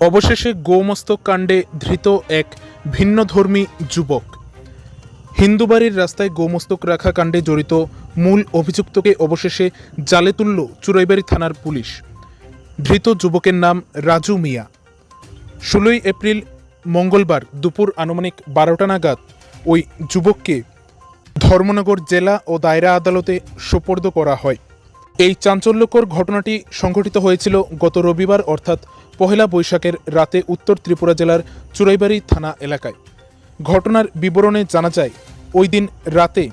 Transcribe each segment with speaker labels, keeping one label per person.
Speaker 1: অবশেষে গোমস্তক কাণ্ডে ধৃত এক ভিন্নধর্মী যুবক। হিন্দু বাড়ির রাস্তায় গোমস্তক রাখা কাণ্ডে জড়িত মূল অভিযুক্তকে অবশেষে জালে তুলল চুরাইবাড়ি থানার পুলিশ। ধৃত যুবকের নাম রাজু মিয়া। ষোলোই এপ্রিল মঙ্গলবার দুপুর আনুমানিক বারোটা নাগাদ ওই যুবককে ধর্মনগর জেলা ও দায়রা আদালতে সোপর্দ করা হয়। এই চাঞ্চল্যকর ঘটনাটি সংঘটিত হয়েছিল গত রবিবার, অর্থাৎ পহেলা বৈশাখের রাতে উত্তর ত্রিপুরা জেলার চুরাইবাড়ি থানা এলাকায়। ঘটনার বিবরণে জানা যায়, ওই দিন রাতে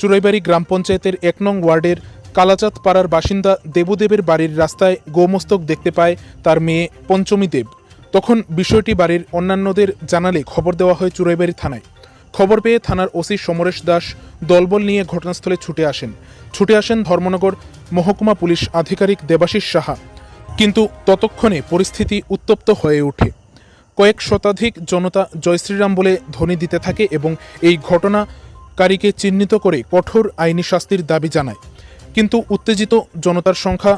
Speaker 1: চুরাইবাড়ি গ্রাম পঞ্চায়েতের এক নং ওয়ার্ডের কালাচাঁদ পাড়ার বাসিন্দা দেবুদেবের বাড়ির রাস্তায় গোমস্তক দেখতে পায় তার মেয়ে পঞ্চমী দেব। তখন বিষয়টি বাড়ির অন্যান্যদের জানালে খবর দেওয়া হয় চুরাইবাড়ি থানায়। খবর পেয়ে থানার ওসি সমরেশ দাস দলবল নিয়ে ঘটনাস্থলে ছুটে আসেন। ছুটে আসেন ধর্মনগর মহকুমা পুলিশ আধিকারিক দেবাশিস সাহা। কিন্তু ততক্ষণে পরিস্থিতি উত্তপ্ত হয়ে ওঠে। কয়েক শতাধিক জনতা জয় শ্রীরাম বলে ধ্বনি দিতে থাকে এবং এই ঘটনাকারীকে চিহ্নিত করে কঠোর আইনি শাস্তির দাবি জানায়। কিন্তু উত্তেজিত জনতার সংখ্যা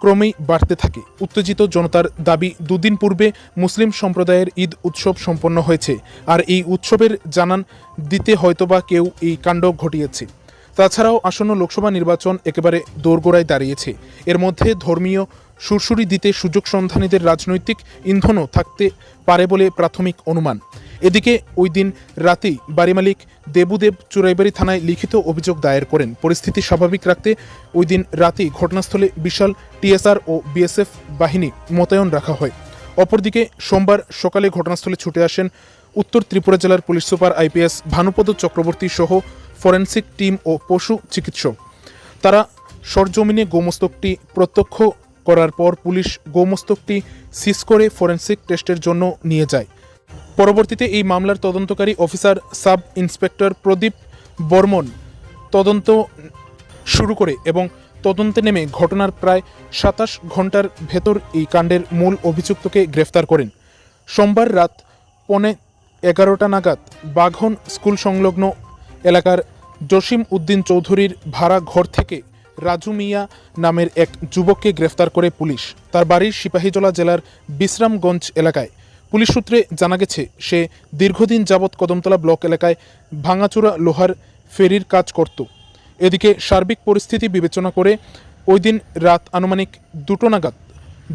Speaker 1: ক্রমেই বাড়তে থাকে। উত্তেজিত জনতার দাবি দুদিন পূর্বে মুসলিম সম্প্রদায়ের ঈদ উৎসব সম্পন্ন হয়েছে। আর এই উৎসবের জানান দিতে হয়তোবা কেউ এই কাণ্ড ঘটিয়েছে। তাছাড়াও আসন্ন লোকসভা নির্বাচন একেবারে দোরগোড়ায় দাঁড়িয়েছে। এর মধ্যে ধর্মীয় সুরসুরি দিতে সুযোগ সন্ধানীদের রাজনৈতিক ইন্ধনও থাকতে পারে বলে প্রাথমিক অনুমান। এদিকে ওই দিন রাতেই বাড়ি মালিক দেবুদেব চুরাইবাড়ি থানায় লিখিত অভিযোগ দায়ের করেন। পরিস্থিতি স্বাভাবিক রাখতে ওই দিন রাতেই ঘটনাস্থলে বিশাল টিএসআর ও বিএসএফ বাহিনী মোতায়েন রাখা হয়। অপরদিকে সোমবার সকালে ঘটনাস্থলে ছুটে আসেন উত্তর ত্রিপুরা জেলার police super IPS Bhanupada Chakraborty সহ ফরেন্সিক টিম ও পশু চিকিৎসক। তারা সরজমিনে গোমস্তকটি প্রত্যক্ষ করার পর পুলিশ গোমস্তকটি সিজ করে ফরেন্সিক টেস্টের জন্য নিয়ে যায়। পরবর্তীতে এই মামলার তদন্তকারী officer sub inspector Pradip Barman তদন্ত শুরু করে এবং তদন্তে নেমে ঘটনার প্রায় সাতাশ ঘণ্টার ভেতর এই কাণ্ডের মূল অভিযুক্তকে গ্রেফতার করেন। সোমবার রাত পৌনে এগারোটা নাগাদ বাঘন স্কুল সংলগ্ন এলাকার জসিম উদ্দিন চৌধুরীর ভাড়া ঘর থেকে রাজু মিয়া নামের এক যুবককে গ্রেফতার করে পুলিশ। তার বাড়ির সিপাহীজলা জেলার বিশ্রামগঞ্জ এলাকায়। পুলিশ সূত্রে জানা গেছে, সে দীর্ঘদিন যাবৎ কদমতলা ব্লক এলাকায় ভাঙাচোরা লোহার ফেরির কাজ করত। এদিকে সার্বিক পরিস্থিতি বিবেচনা করে ওই দিন রাত আনুমানিক দুটো নাগাদ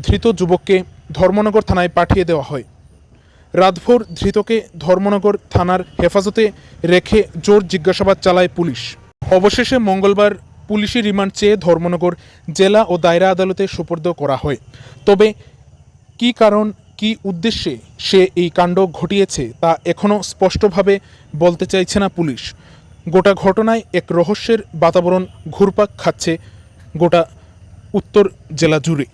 Speaker 1: ধৃত যুবককে ধর্মনগর থানায় পাঠিয়ে দেওয়া হয়। রাতভোর ধৃতকে ধর্মনগর থানার হেফাজতে রেখে জোর জিজ্ঞাসাবাদ চালায় পুলিশ। অবশেষে মঙ্গলবার পুলিশি রিমান্ড চেয়ে ধর্মনগর জেলা ও দায়রা আদালতে সুপর্দ করা হয়। তবে কী কারণ কী উদ্দেশ্যে সে এই কাণ্ড ঘটিয়েছে তা এখনও স্পষ্টভাবে বলতে চাইছে না পুলিশ। গোটা ঘটনায় এক রহস্যের বাতাবরণ ঘুরপাক খাচ্ছে গোটা উত্তর জেলা জুড়ে।